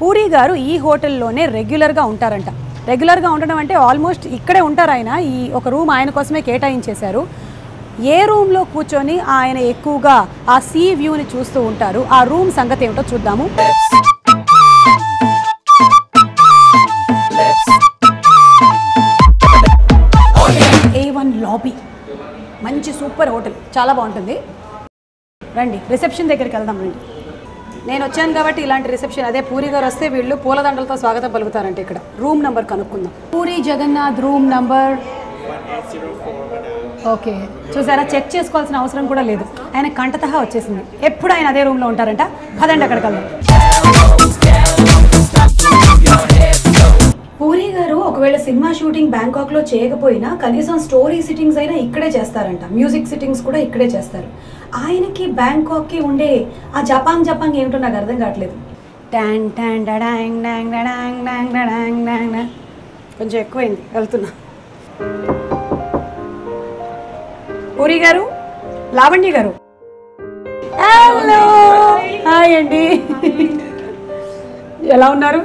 పూరి గారు ఈ హోటల్లోనే రెగ్యులర్గా ఉంటారంట. రెగ్యులర్గా ఉండడం అంటే ఆల్మోస్ట్ ఇక్కడే ఉంటారు ఆయన. ఈ ఒక రూమ్ ఆయన కోసమే కేటాయించేశారు. ఏ రూమ్లో కూర్చొని ఆయన ఎక్కువగా ఆ సీ వ్యూని చూస్తూ ఉంటారు? ఆ రూమ్ సంగతి ఏమిటో చూద్దాము. ఏ వన్ లాబీ మంచి సూపర్ హోటల్. చాలా బాగుంటుంది. రండి రిసెప్షన్ దగ్గరికి వెళ్దాం రండి. నేను వచ్చాను కాబట్టి ఇలాంటి రిసెప్షన్ అదే పూరి గారు వస్తే వీళ్ళు పూలదండలతో స్వాగతం పలుకుతారంటే ఇక్కడ. రూమ్ నంబర్ కనుక్కుందాం. Puri Jagannath room number. Okay. చూసారా? చెక్ చేసుకోవాల్సిన అవసరం కూడా లేదు. ఆయన కంటతహా వచ్చేసింది. ఎప్పుడు ఆయన అదే రూమ్లో ఉంటారంట? పదండి అక్కడికి వెళ్దాం. పూరి గారు ఒకవేళ సినిమా షూటింగ్ బ్యాంకాక్లో చేయకపోయినా కనీసం స్టోరీ సిట్టింగ్స్ అయినా ఇక్కడే చేస్తారంట. మ్యూజిక్ సిట్టింగ్స్ కూడా ఇక్కడే చేస్తారు. ఆయనకి బ్యాంకాక్కి ఉండే ఆ జపాంగ్ జపాంగ్ ఏమిటో నాకు అర్థం కావట్లేదు. టాంగ్ టాంగ్ డడాంగ్ డాంగ్ డడాంగ్ డాంగ్ డడాంగ్ డాంగ్ డాంగ్. కొంచెం ఎక్కువైంది. వెళ్తున్నా. పూరి గారు లావణ్య గారు. హలో హాయ్ అండి. ఎలా ఉన్నారు?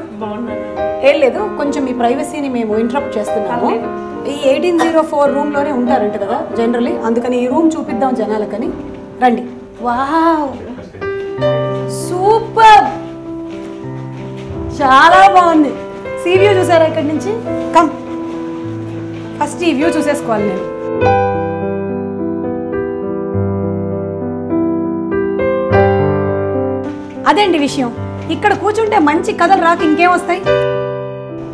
ఏం లేదు కొంచెం మీ ప్రైవసీని మేము ఇంటరప్ట్ చేస్తున్నాము. ఈ ఎయిటీన్ జీరో ఫోర్ రూమ్లోనే ఉంటారంట కదా జనరలీ అందుకని ఈ రూమ్ చూపిద్దాం జనాలకని. రండి. వావ్! సూపర్! చాలా బాగుంది. సీ వ్యూ చూసారా ఇక్కడి నుంచి? కమ్. ఫస్ట్ ఈ వ్యూ చూసేసుకోవాలి నేను. అదేంటి విషయం? ఇక్కడ కూర్చుంటే మంచి కథలు రాక ఇంకేం వస్తాయి?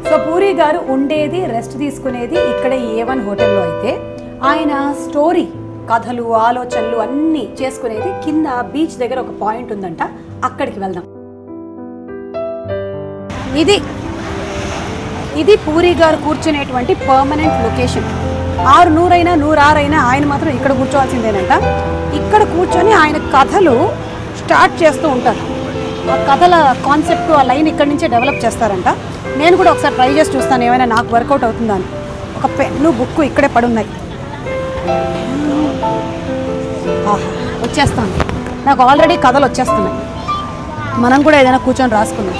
సో పూరి గారు ఉండేది రెస్ట్ తీసుకునేది ఇక్కడ ఏ వన్ హోటల్లో అయితే. ఆయన స్టోరీ కథలు ఆలోచనలు అన్నీ చేసుకునేది కింద బీచ్ దగ్గర ఒక పాయింట్ ఉందంట. అక్కడికి వెళ్దాం. ఇది ఇది పూరి గారు కూర్చునేటువంటి పర్మనెంట్ లొకేషన్ ఆరు నూరైనా నూరారైనా ఆయన మాత్రం ఇక్కడ కూర్చోవాల్సిందేనంట. ఇక్కడ కూర్చొని ఆయన కథలు స్టార్ట్ చేస్తూ ఉంటారు. ఆ కథల కాన్సెప్ట్ ఆ లైన్ ఇక్కడి నుంచే డెవలప్ చేస్తారంట. నేను కూడా ఒకసారి ట్రై చేసి చూస్తాను ఏమైనా నాకు వర్కౌట్ అవుతుందా అని. ఒక పెన్ను బుక్ ఇక్కడే పడున్నాయి. వచ్చేస్తాను. నాకు ఆల్రెడీ కథలు వచ్చేస్తున్నాయి. మనం కూడా ఏదైనా కూర్చొని రాసుకుందాం.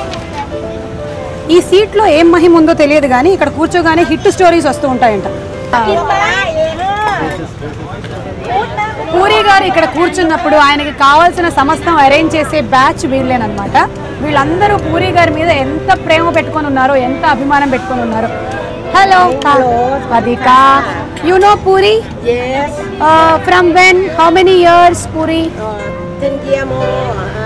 ఈ సీట్లో ఏం మహిమ ఉందో తెలియదు కానీ ఇక్కడ కూర్చోగానే హిట్ స్టోరీస్ వస్తూ ఉంటాయంట. పూరి గారు ఇక్కడ కూర్చున్నప్పుడు ఆయనకి కావాల్సిన సమస్తం అరేంజ్ చేసే బ్యాచ్ వీళ్ళేనమాట వీళ్ళందరూ పూరి గారి మీద ఎంత ప్రేమ పెట్టుకొని ఉన్నారో ఎంత అభిమానం పెట్టుకొని ఉన్నారో. హలో అదిక you know Puri? From when how many years Puri? Uh, 10 year more. Uh.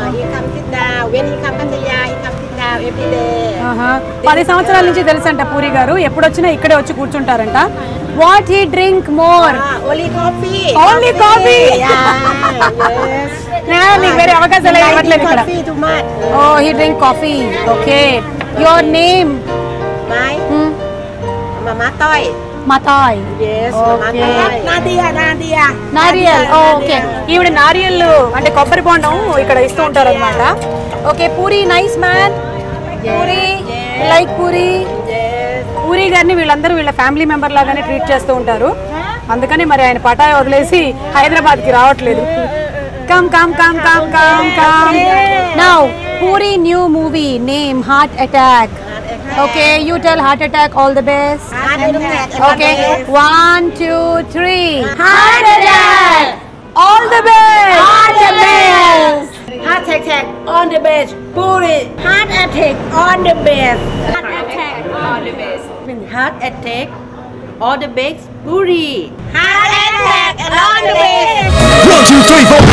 ఆహా. పది సంవత్సరాల నుంచి తెలుసంట పూరి గారు. ఎప్పుడు వచ్చినా ఇక్కడే వచ్చి కూర్చుంటారంట. What he drink more Ah, only coffee. Only వేరే అవకాశాలు ఇవ్వట్లేదు ఇక్కడ. ఓ he drink coffee okay your name. Mathai. Nariyal okay ఈవిడ నారియల్ అంటే కొబ్బరి బొండం ఇక్కడ ఇస్తూ ఉంటారు అనమాట okay Puri nice man Puri like Puri. Puri గారిని వీళ్ళందరూ వీళ్ళ ఫ్యామిలీ మెంబర్ లాగానే ట్రీట్ చేస్తూ ఉంటారు. అందుకని మరి ఆయన పటాయ వదిలేసి హైదరాబాద్కి రావట్లేదు. Come, come, come, come, come, come. Now, Puri new movie name Heart Attack. Okay, you tell Heart Attack all the best. Okay, one, two, three. Heart Attack. All the best. Heart Attack. Heart attack on the best. Puri. Heart attack on the best. Heart attack on the best. Heart attack on the best. Puri. Heart attack on the best. One, two, three, four.